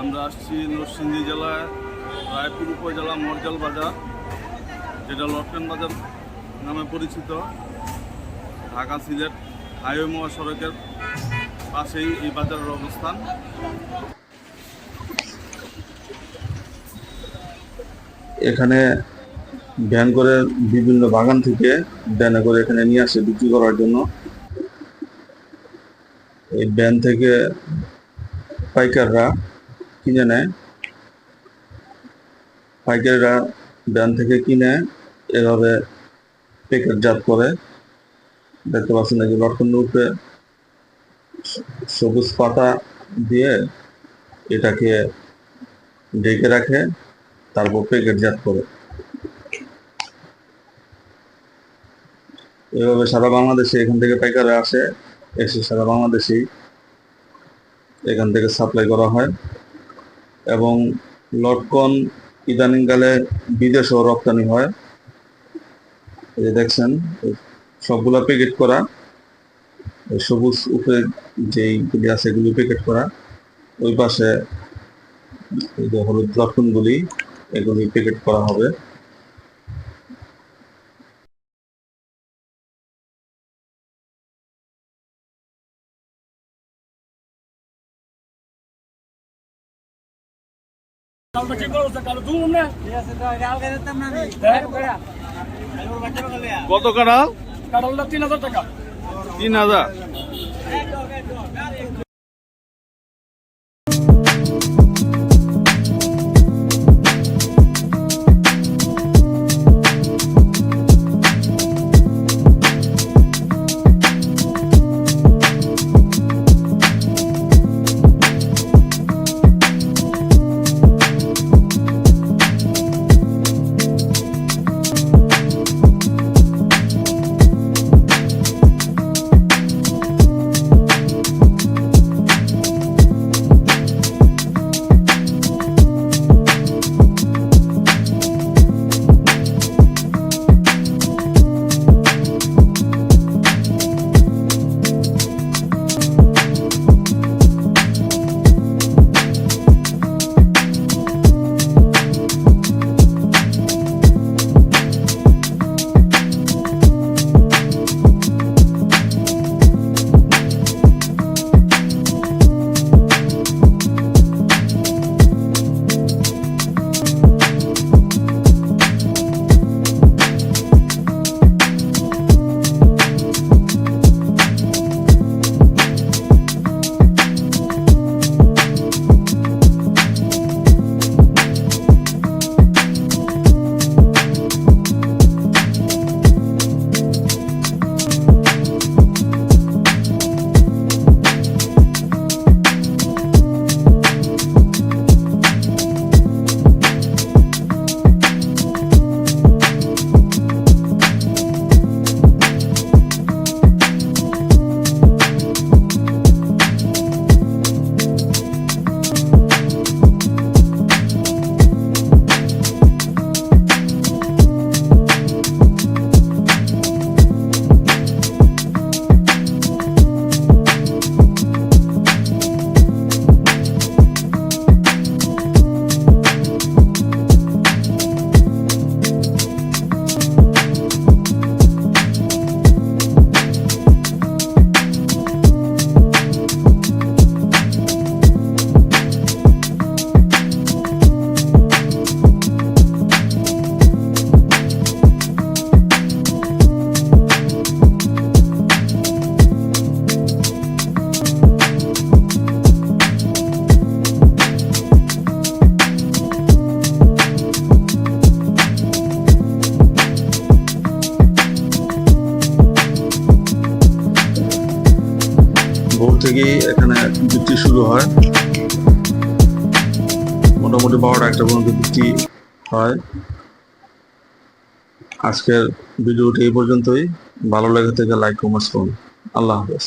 আমরা আসছি নরসিংদী জেলায় রায়পুর উপজেলা, মরজাল বাজার, যেটা লটকেন বাজার নামে পরিচিত। ঢাকা সিলেট হাইওয়ে মহাসড়কের পাশেই এই বাজারের অবস্থান। এখানে ভ্যান করে বিভিন্ন বাগান থেকে ভ্যানে করে এখানে নিয়ে আসে বিক্রি করার জন্য। এই ভ্যান থেকে পাইকাররা কিনে নেয়। পাইকাররা ভ্যান থেকে কিনে এভাবে প্যাকেটজাত করে। দেখতে পাচ্ছেন এই যে উপরে সবুজ পাতা দিয়ে এটাকে ডেকে রাখে, তারপর প্যাকেটজাত করে। এভাবে সারা বাংলাদেশে এখান থেকে পাইকারে আসে, এসে সারা বাংলাদেশেই এখান থেকে সাপ্লাই করা হয়। এবং লটকন ইদানিংকালে বিদেশেও রপ্তানি হয়। এই দেখছেন সবগুলা প্যাকেট করা সবুজ উপরে যেইগুলি আছে এগুলি প্যাকেট করা, ওই পাশে হলুদ লটকনগুলি, এগুলি প্যাকেট করা হবে। কত কাটা কাটালটা তিন হাজার টাকা। তিন হাজার? ভোর থেকেই এখানে বিক্রি শুরু হয়। মোটামুটি বারোটা একটা পর্যন্ত যুক্তি হয়। আজকের ভিডিওটি এই পর্যন্তই। ভালো লেগে থেকে লাইক কমেন্টস করুন আল্লাহ হাফেজ।